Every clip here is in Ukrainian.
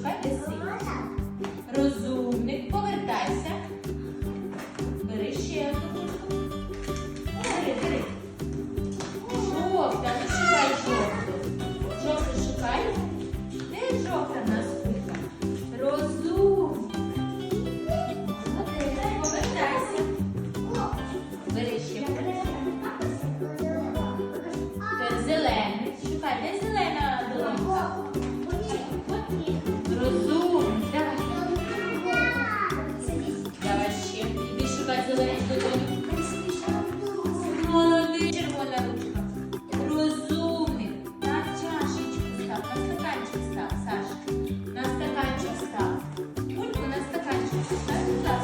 шукай де синій. Розумник, повертайся. Бери ще одну кульку. Бери, бери. Жовта, ну шукай жовту. Жовту шукай. Де жовта в нас кулька? Розумник. Повертайся. Бери ще. Тепер зелений. Шукай, де зелена долонька?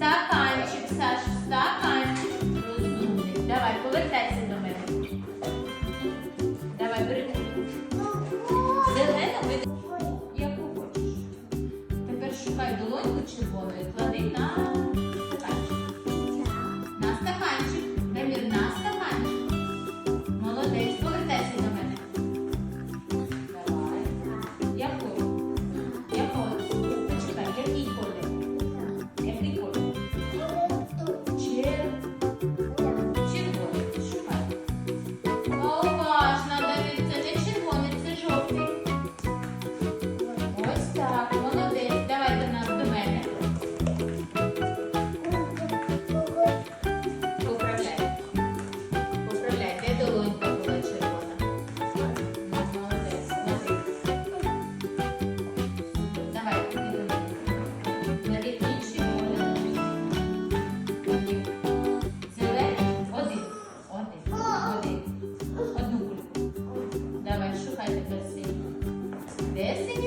Стаканчик, Саш, стаканчик. Розумний. Давай, повертайся до мене. Давай, бери. Зелену види. Яку хочеш. Тепер шукай долоньку червону і клади на this